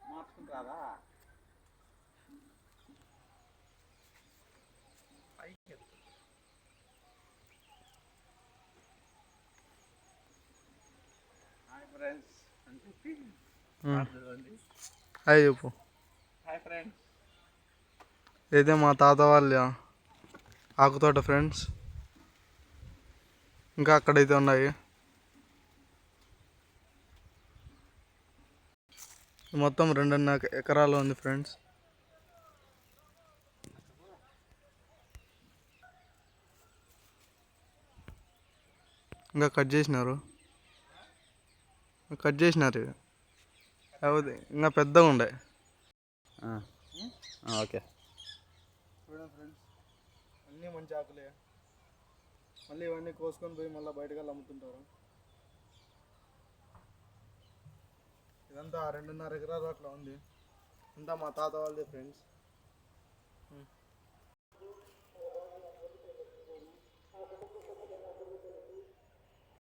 మార్చుకుంటారా పైకి ఎత్తు. Hi friends అని చెప్పి ఉమ్. మాట్లాడండి హాయ్ చెప్పు హాయ్ ఫ్రెండ్స్ ఇదే మా తాత వాళ్ళ ఆకుతోట ఫ్రెండ్స్ ఇంకా అక్కడైతే ఉన్నాయి. మొత్తం రెండున్నర ఎకరాలు ఉంది ఫ్రెండ్స్. ఇంకా కట్ చేసినారు. కట్ చేసినారు ఇవి. కాకపోతే ఇంకా పెద్దగా ఉండే. ఓకే. చూడండి ఫ్రెండ్స్ అన్నీ మంచి ఆకులే. మళ్ళీ ఇవన్నీ కోసుకొని పోయి మళ్ళీ బయటకు వెళ్ళి అమ్ముతుంటారు. ఇదంతా రెండున్నర ఎకరాలు అట్లా ఉంది. అంతా మా తాత వాళ్ళది ఫ్రెండ్స్